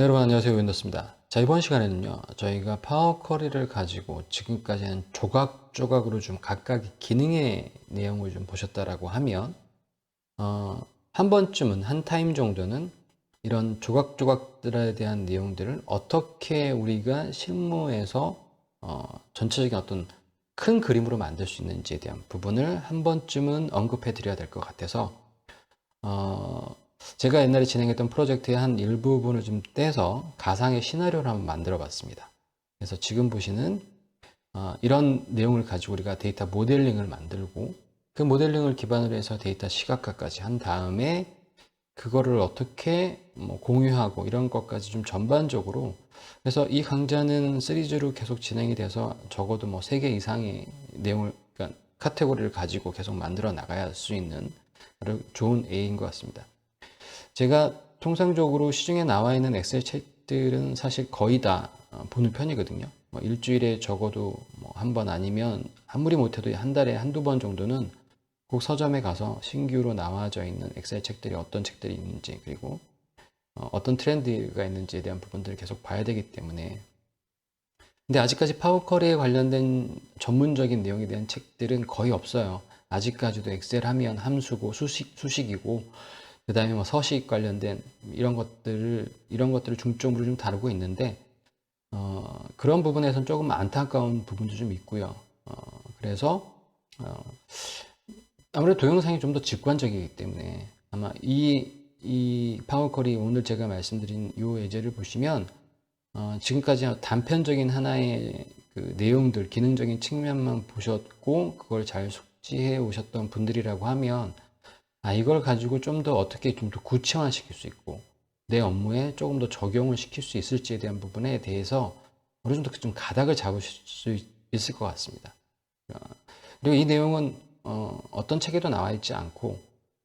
네, 여러분 안녕하세요 윈도스입니다. 자 이번 시간에는요 저희가 파워 쿼리를 가지고 지금까지는 조각조각으로 좀 각각의 기능의 내용을 좀 보셨다라고 하면 어, 한 번쯤은 한 타임 정도는 이런 조각조각들에 대한 내용들을 어떻게 우리가 실무에서 어, 전체적인 어떤 큰 그림으로 만들 수 있는지에 대한 부분을 한 번쯤은 언급해 드려야 될 것 같아서 어, 제가 옛날에 진행했던 프로젝트의 한 일부분을 좀 떼서 가상의 시나리오를 한번 만들어 봤습니다. 그래서 지금 보시는 어, 이런 내용을 가지고 우리가 데이터 모델링을 만들고 그 모델링을 기반으로 해서 데이터 시각화까지 한 다음에 그거를 어떻게 뭐 공유하고 이런 것까지 좀 전반적으로 그래서 이 강좌는 시리즈로 계속 진행이 돼서 적어도 뭐세개 이상의 내용을 그러니까 카테고리를 가지고 계속 만들어 나가야 할 수 있는 좋은 A인 것 같습니다. 제가 통상적으로 시중에 나와 있는 엑셀 책들은 사실 거의 다 어, 보는 편이거든요. 뭐 일주일에 적어도 뭐 한 번 아니면 아무리 못해도 한 달에 한두 번 정도는 꼭 서점에 가서 신규로 나와져 있는 엑셀 책들이 어떤 책들이 있는지 그리고 어, 어떤 트렌드가 있는지에 대한 부분들을 계속 봐야 되기 때문에 근데 아직까지 파워쿼리에 관련된 전문적인 내용에 대한 책들은 거의 없어요. 아직까지도 엑셀 하면 함수고 수식, 수식이고 그 다음에 뭐 서식 관련된 이런 것들을 이런 것들을 중점으로 좀 다루고 있는데 어, 그런 부분에서는 조금 안타까운 부분도 좀 있고요. 어, 그래서 어, 아무래도 동영상이 좀 더 직관적이기 때문에 아마 이, 이 파워컬이 오늘 제가 말씀드린 이 예제를 보시면 어, 지금까지 단편적인 하나의 그 내용들, 기능적인 측면만 보셨고 그걸 잘 숙지해 오셨던 분들이라고 하면 아, 이걸 가지고 좀 더 어떻게 좀 더 구체화 시킬 수 있고 내 업무에 조금 더 적용을 시킬 수 있을지에 대한 부분에 대해서 어느 정도 좀 가닥을 잡으실 수 있을 것 같습니다. 어, 그리고 이 내용은 어, 어떤 책에도 나와 있지 않고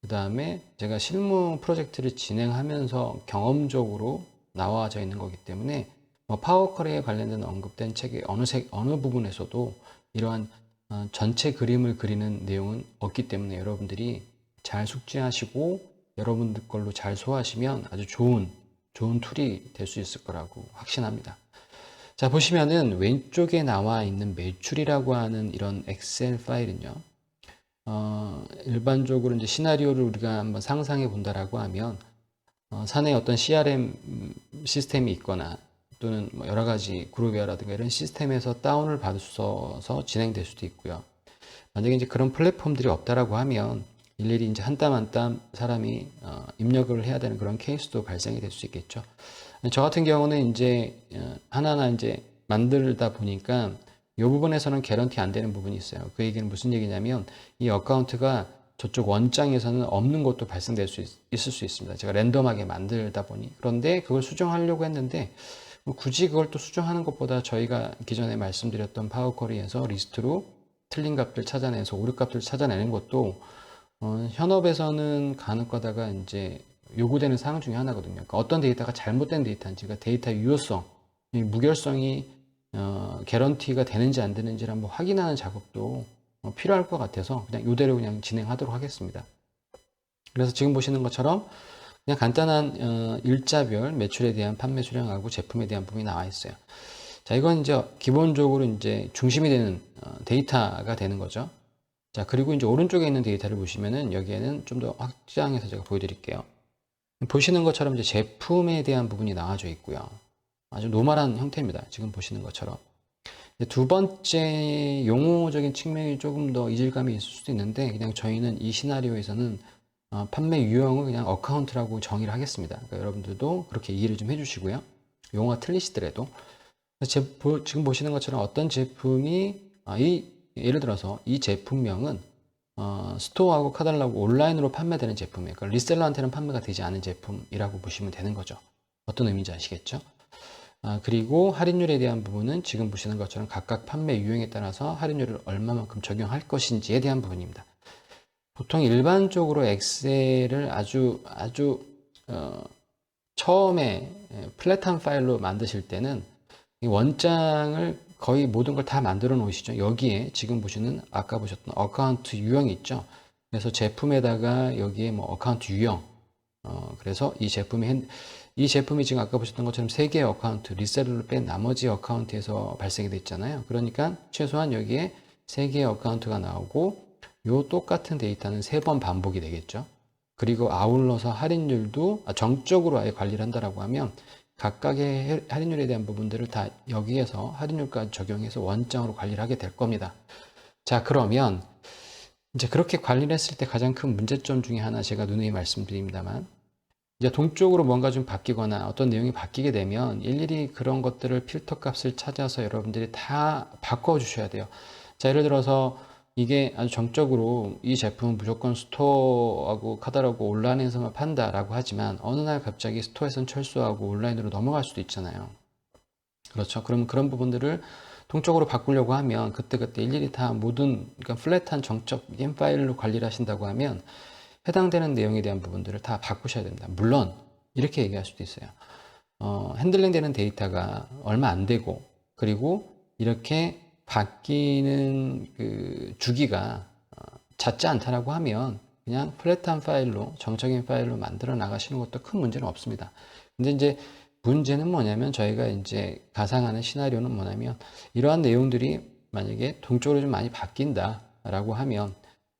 그 다음에 제가 실무 프로젝트를 진행하면서 경험적으로 나와져 있는 거기 때문에 뭐 파워컬에 관련된 언급된 책의 어느 책 어느 부분에서도 이러한 어, 전체 그림을 그리는 내용은 없기 때문에 여러분들이 잘 숙지하시고 여러분들 걸로 잘 소화하시면 아주 좋은 좋은 툴이 될 수 있을 거라고 확신합니다. 자 보시면은 왼쪽에 나와 있는 매출이라고 하는 이런 엑셀 파일은요. 어, 일반적으로 이제 시나리오를 우리가 한번 상상해 본다라고 하면 어, 사내 어떤 CRM 시스템이 있거나 또는 뭐 여러 가지 그룹웨어라든가 이런 시스템에서 다운을 받으셔서 진행될 수도 있고요. 만약에 이제 그런 플랫폼들이 없다라고 하면 일일이 이제 한 땀 한 땀 사람이 어, 입력을 해야 되는 그런 케이스도 발생이 될 수 있겠죠. 저 같은 경우는 이제 어, 하나하나 이제 만들다 보니까 이 부분에서는 개런티 안 되는 부분이 있어요. 그 얘기는 무슨 얘기냐면 이 어카운트가 저쪽 원장에서는 없는 것도 발생될 수 있, 있을 수 있습니다. 제가 랜덤하게 만들다 보니 그런데 그걸 수정하려고 했는데 뭐 굳이 그걸 또 수정하는 것보다 저희가 기존에 말씀드렸던 파워쿼리에서 리스트로 틀린 값들 찾아내서 오류 값들 찾아내는 것도 어, 현업에서는 간혹 가다가 이제 요구되는 사항 중에 하나거든요. 그러니까 어떤 데이터가 잘못된 데이터인지, 그러니까 데이터 유효성, 무결성이 어, 개런티가 되는지 안 되는지를 한번 확인하는 작업도 어, 필요할 것 같아서 그냥 이대로 그냥 진행하도록 하겠습니다. 그래서 지금 보시는 것처럼 그냥 간단한 어, 일자별 매출에 대한 판매 수량하고 제품에 대한 부분이 나와 있어요. 자, 이건 이제 기본적으로 이제 중심이 되는 어, 데이터가 되는 거죠. 자, 그리고 이제 오른쪽에 있는 데이터를 보시면은 여기에는 좀 더 확장해서 제가 보여드릴게요. 보시는 것처럼 이제 제품에 대한 부분이 나와져 있고요. 아주 노멀한 형태입니다. 지금 보시는 것처럼. 두 번째 용어적인 측면이 조금 더 이질감이 있을 수도 있는데 그냥 저희는 이 시나리오에서는 어, 판매 유형을 그냥 어카운트라고 정의를 하겠습니다. 그러니까 여러분들도 그렇게 이해를 좀 해주시고요. 용어가 틀리시더라도 제, 지금 보시는 것처럼 어떤 제품이 아, 이 예를 들어서 이 제품명은 어, 스토어하고 카달라고 온라인으로 판매되는 제품이에요. 그러니까 리셀러한테는 판매가 되지 않은 제품이라고 보시면 되는 거죠. 어떤 의미인지 아시겠죠? 아, 그리고 할인율에 대한 부분은 지금 보시는 것처럼 각각 판매 유형에 따라서 할인율을 얼마만큼 적용할 것인지에 대한 부분입니다. 보통 일반적으로 엑셀을 아주 아주 어, 처음에 플랫한 파일로 만드실 때는 원장을 거의 모든 걸 다 만들어 놓으시죠. 여기에 지금 보시는 아까 보셨던 어카운트 유형이 있죠. 그래서 제품에다가 여기에 뭐 어카운트 유형 어, 그래서 이 제품이 핸- 이 제품이 지금 아까 보셨던 것처럼 세 개의 어카운트 리셀을 뺀 나머지 어카운트에서 발생이 됐잖아요. 그러니까 최소한 여기에 세 개의 어카운트가 나오고 요 똑같은 데이터는 세 번 반복이 되겠죠. 그리고 아울러서 할인율도 아, 정적으로 아예 관리를 한다라고 하면 각각의 해- 할인율에 대한 부분들을 다 여기에서 할인율까지 적용해서 원장으로 관리를 하게 될 겁니다. 자, 그러면 이제 그렇게 관리를 했을 때 가장 큰 문제점 중에 하나 제가 누누이 말씀드립니다만 이제 동쪽으로 뭔가 좀 바뀌거나 어떤 내용이 바뀌게 되면 일일이 그런 것들을 필터 값을 찾아서 여러분들이 다 바꿔 주셔야 돼요. 자, 예를 들어서 이게 아주 정적으로 이 제품은 무조건 스토어하고 카달하고 온라인에서만 판다라고 하지만 어느 날 갑자기 스토어에선 철수하고 온라인으로 넘어갈 수도 있잖아요. 그렇죠. 그럼 그런 부분들을 동적으로 바꾸려고 하면 그때그때 일일이 다 모든 그러니까 플랫한 정적인 파일로 관리를 하신다고 하면 해당되는 내용에 대한 부분들을 다 바꾸셔야 됩니다. 물론 이렇게 얘기할 수도 있어요. 어, 핸들링 되는 데이터가 얼마 안 되고 그리고 이렇게 바뀌는 그 주기가 어, 잦지 않다라고 하면 그냥 플랫한 파일로 정적인 파일로 만들어 나가시는 것도 큰 문제는 없습니다. 근데 이제 문제는 뭐냐면 저희가 이제 가상하는 시나리오는 뭐냐면 이러한 내용들이 만약에 동쪽으로 좀 많이 바뀐다라고 하면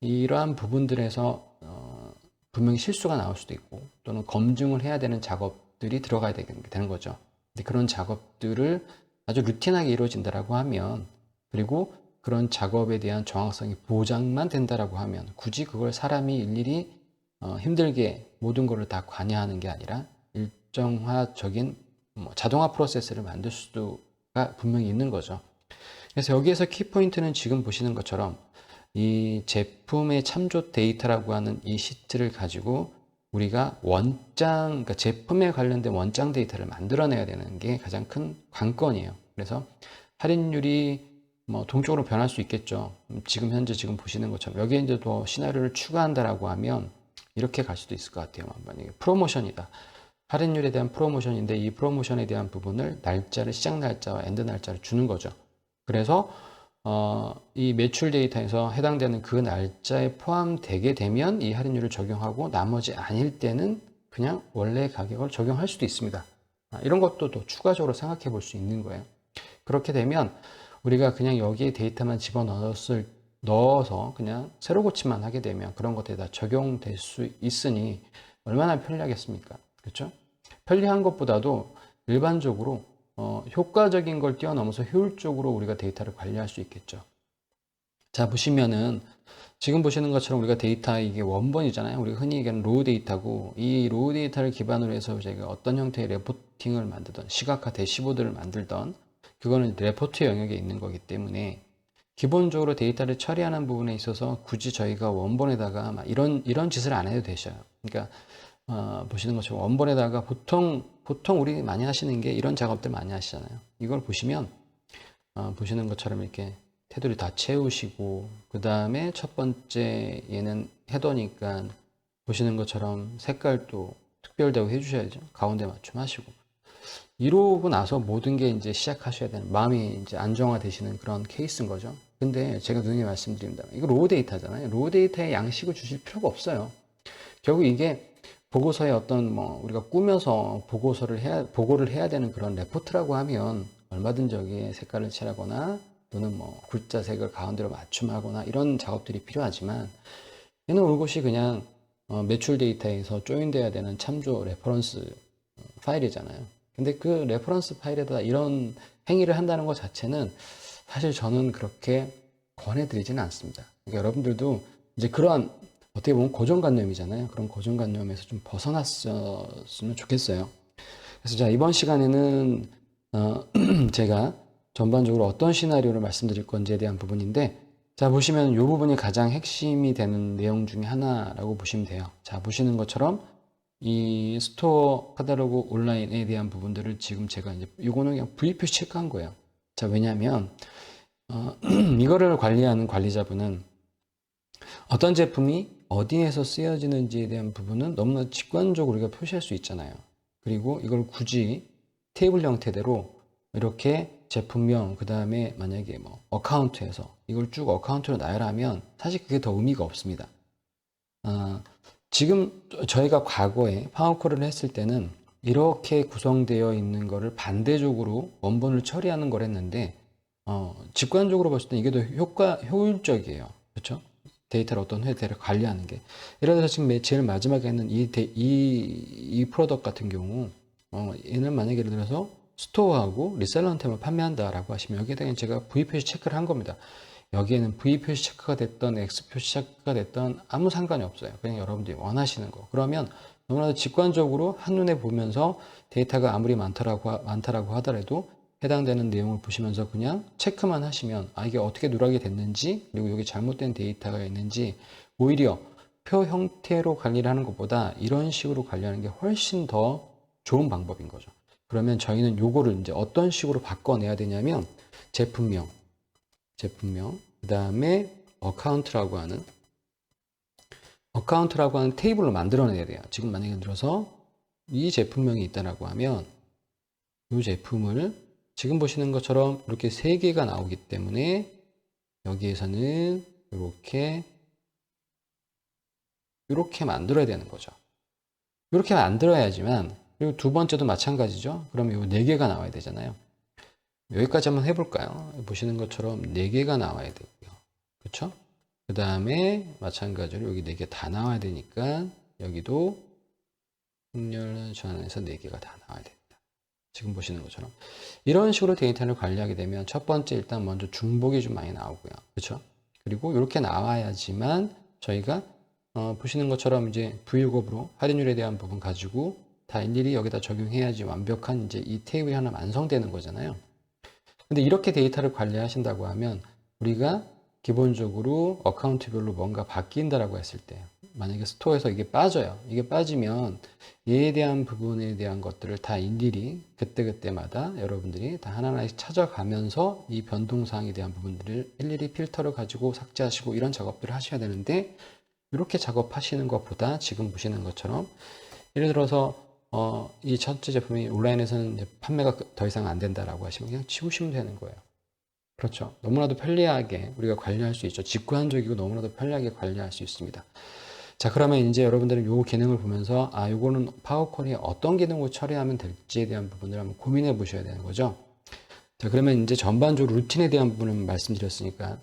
이러한 부분들에서 어, 분명히 실수가 나올 수도 있고 또는 검증을 해야 되는 작업들이 들어가야 되는, 거죠. 근데 그런 작업들을 아주 루틴하게 이루어진다라고 하면 그리고 그런 작업에 대한 정확성이 보장만 된다라고 하면 굳이 그걸 사람이 일일이 어, 힘들게 모든 것을 다 관여하는 게 아니라 일정화적인 뭐 자동화 프로세스를 만들 수가 분명히 있는 거죠. 그래서 여기에서 키포인트는 지금 보시는 것처럼 이 제품의 참조 데이터라고 하는 이 시트를 가지고 우리가 원장, 그러니까 제품에 관련된 원장 데이터를 만들어내야 되는 게 가장 큰 관건이에요. 그래서 할인율이 뭐 동쪽으로 변할 수 있겠죠. 음, 지금 현재 지금 보시는 것처럼 여기에 이제 더 시나리오를 추가한다라고 하면 이렇게 갈 수도 있을 것 같아요. 만약에 프로모션이다. 할인율에 대한 프로모션인데 이 프로모션에 대한 부분을 날짜를 시작 날짜와 엔드 날짜를 주는 거죠. 그래서 어, 이 매출 데이터에서 해당되는 그 날짜에 포함되게 되면 이 할인율을 적용하고 나머지 아닐 때는 그냥 원래 가격을 적용할 수도 있습니다. 아, 이런 것도 또 추가적으로 생각해 볼 수 있는 거예요. 그렇게 되면 우리가 그냥 여기에 데이터만 집어넣었을 넣어서 그냥 새로 고침만 하게 되면 그런 것들이 다 적용될 수 있으니 얼마나 편리하겠습니까? 그렇죠? 편리한 것보다도 일반적으로 어, 효과적인 걸 뛰어넘어서 효율적으로 우리가 데이터를 관리할 수 있겠죠. 자, 보시면은 지금 보시는 것처럼 우리가 데이터 이게 원본이잖아요. 우리가 흔히 얘기하는 로우 데이터고 이 로우 데이터를 기반으로 해서 저희가 어떤 형태의 레포팅을 만들던 시각화 대시보드를 만들던 그거는 레포트 영역에 있는 거기 때문에 기본적으로 데이터를 처리하는 부분에 있어서 굳이 저희가 원본에다가 막 이런 이런 짓을 안 해도 되셔요. 그러니까 어, 보시는 것처럼 원본에다가 보통 보통 우리 많이 하시는 게 이런 작업들 많이 하시잖아요. 이걸 보시면 어, 보시는 것처럼 이렇게 테두리 다 채우시고 그 다음에 첫 번째 얘는 헤더니까 보시는 것처럼 색깔도 특별대로 해주셔야죠. 가운데 맞춤하시고 이러고 나서 모든 게 이제 시작하셔야 되는 마음이 이제 안정화되시는 그런 케이스인 거죠. 근데 제가 눈에 말씀드린다면 이거 로우 데이터잖아요. 로우 데이터에 양식을 주실 필요가 없어요. 결국 이게 보고서에 어떤 뭐 우리가 꾸며서 보고서를 해야 보고를 해야 되는 그런 레포트라고 하면 얼마든지 여기에 색깔을 칠하거나 또는 뭐 글자색을 가운데로 맞춤하거나 이런 작업들이 필요하지만 얘는 올것이 그냥 어, 매출 데이터에서 조인돼야 되는 참조 레퍼런스 파일이잖아요. 근데 그 레퍼런스 파일에다 이런 행위를 한다는 것 자체는 사실 저는 그렇게 권해드리지는 않습니다. 그러니까 여러분들도 이제 그러한 어떻게 보면 고정관념이잖아요. 그런 고정관념에서 좀 벗어났으면 좋겠어요. 그래서 자, 이번 시간에는, 어, 제가 전반적으로 어떤 시나리오를 말씀드릴 건지에 대한 부분인데, 자, 보시면 이 부분이 가장 핵심이 되는 내용 중에 하나라고 보시면 돼요. 자, 보시는 것처럼 이 스토어 카탈로그 온라인에 대한 부분들을 지금 제가 이제 이거는 그냥 V 표시 체크한 거예요. 자, 왜냐하면, 어, 이거를 관리하는 관리자분은 어떤 제품이 어디에서 쓰여지는지에 대한 부분은 너무나 직관적으로 우리가 표시할 수 있잖아요. 그리고 이걸 굳이 테이블 형태대로 이렇게 제품명, 그 다음에 만약에 뭐 어카운트에서 이걸 쭉 어카운트로 나열하면 사실 그게 더 의미가 없습니다. 아, 지금 저희가 과거에 파워콜을 했을 때는 이렇게 구성되어 있는 거를 반대쪽으로 원본을 처리하는 걸 했는데 어, 직관적으로 봤을 때 이게 더 효과 효율적이에요. 그렇죠? 데이터를 어떤 회사를 관리하는 게. 예를 들어서 지금 맨- 제일 마지막에 있는 이, 데, 이, 이 프로덕트 같은 경우, 어, 얘는 만약에 예를 들어서 스토어하고 리셀러한테만 판매한다라고 하시면 여기에 대해 제가 V 표시 체크를 한 겁니다. 여기에는 V 표시 체크가 됐던 X 표시 체크가 됐던 아무 상관이 없어요. 그냥 여러분들이 원하시는 거. 그러면 너무나도 직관적으로 한눈에 보면서 데이터가 아무리 많다라고, 하- 많다라고 하더라도 해당되는 내용을 보시면서 그냥 체크만 하시면 아 이게 어떻게 누락이 됐는지 그리고 여기 잘못된 데이터가 있는지 오히려 표 형태로 관리를 하는 것보다 이런 식으로 관리하는 게 훨씬 더 좋은 방법인 거죠. 그러면 저희는 요거를 이제 어떤 식으로 바꿔내야 되냐면 제품명, 제품명, 그 다음에 어카운트라고 하는 어카운트라고 하는 테이블로 만들어내야 돼요. 지금 만약에 들어서 이 제품명이 있다라고 하면 이 제품을 지금 보시는 것처럼 이렇게 세 개가 나오기 때문에 여기에서는 이렇게 이렇게 만들어야 되는 거죠. 이렇게 만들어야지만 그리고 두 번째도 마찬가지죠. 그러면 이네 개가 나와야 되잖아요. 여기까지 한번 해볼까요? 보시는 것처럼 네 개가 나와야 되고요. 그렇죠? 그 다음에 마찬가지로 여기 네개다 나와야 되니까 여기도 확률 전환해서 네 개가 다 나와야 됩니다. 지금 보시는 것처럼 이런 식으로 데이터를 관리하게 되면 첫 번째 일단 먼저 중복이 좀 많이 나오고요. 그렇죠? 그리고 이렇게 나와야지만 저희가 어, 보시는 것처럼 이제 부유급으로 할인율에 대한 부분 가지고 다 일일이 여기다 적용해야지 완벽한 이제 이 테이블이 하나 완성되는 거잖아요. 근데 이렇게 데이터를 관리하신다고 하면 우리가 기본적으로 어카운트별로 뭔가 바뀐다라고 했을 때 만약에 스토어에서 이게 빠져요. 이게 빠지면 얘에 대한 부분에 대한 것들을 다 일일이 그때그때마다 여러분들이 다 하나하나씩 찾아가면서 이 변동사항에 대한 부분들을 일일이 필터를 가지고 삭제하시고 이런 작업들을 하셔야 되는데 이렇게 작업하시는 것보다 지금 보시는 것처럼 예를 들어서 어, 이 첫째 제품이 온라인에서는 판매가 더 이상 안 된다라고 하시면 그냥 지우시면 되는 거예요. 그렇죠. 너무나도 편리하게 우리가 관리할 수 있죠. 직관적이고 너무나도 편리하게 관리할 수 있습니다. 자, 그러면 이제 여러분들은 요 기능을 보면서 아, 요거는 파워콜이 어떤 기능을 처리하면 될지에 대한 부분을 한번 고민해 보셔야 되는 거죠. 자, 그러면 이제 전반적으로 루틴에 대한 부분을 말씀드렸으니까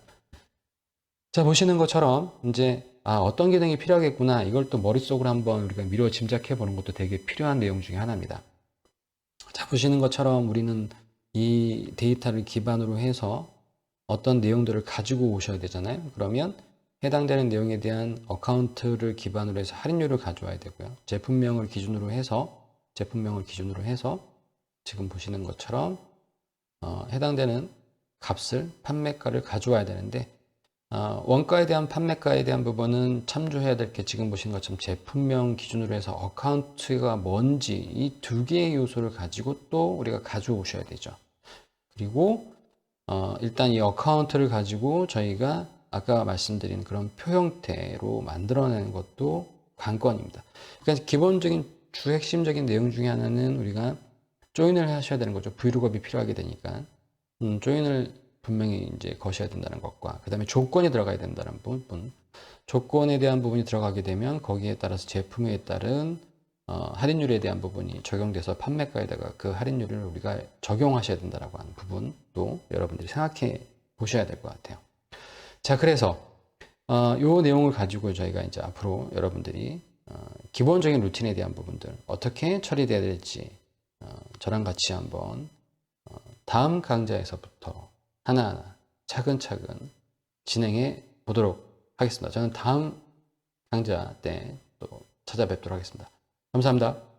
자, 보시는 것처럼 이제 아, 어떤 기능이 필요하겠구나. 이걸 또 머릿속으로 한번 우리가 미뤄 짐작해 보는 것도 되게 필요한 내용 중에 하나입니다. 자, 보시는 것처럼 우리는 이 데이터를 기반으로 해서 어떤 내용들을 가지고 오셔야 되잖아요. 그러면 해당되는 내용에 대한 어카운트를 기반으로 해서 할인율을 가져와야 되고요. 제품명을 기준으로 해서 제품명을 기준으로 해서 지금 보시는 것처럼 어, 해당되는 값을 판매가를 가져와야 되는데 어, 원가에 대한 판매가에 대한 부분은 참조해야 될 게 지금 보시는 것처럼 제품명 기준으로 해서 어카운트가 뭔지 이 두 개의 요소를 가지고 또 우리가 가져오셔야 되죠. 그리고 어, 일단 이 어카운트를 가지고 저희가 아까 말씀드린 그런 표 형태로 만들어내는 것도 관건입니다. 그러니까 기본적인 주 핵심적인 내용 중에 하나는 우리가 조인을 하셔야 되는 거죠. 브이로그업이 필요하게 되니까 음, 조인을 분명히 이제 거셔야 된다는 것과 그 다음에 조건이 들어가야 된다는 부분 조건에 대한 부분이 들어가게 되면 거기에 따라서 제품에 따른 어, 할인율에 대한 부분이 적용돼서 판매가에다가 그 할인율을 우리가 적용하셔야 된다라고 하는 부분도 여러분들이 생각해 보셔야 될 것 같아요. 자, 그래서 어, 요 내용을 가지고 저희가 이제 앞으로 여러분들이 어, 기본적인 루틴에 대한 부분들 어떻게 처리돼야 될지 어, 저랑 같이 한번 어, 다음 강좌에서부터 하나하나 차근차근 진행해 보도록 하겠습니다. 저는 다음 강좌 때 또 찾아뵙도록 하겠습니다. 감사합니다.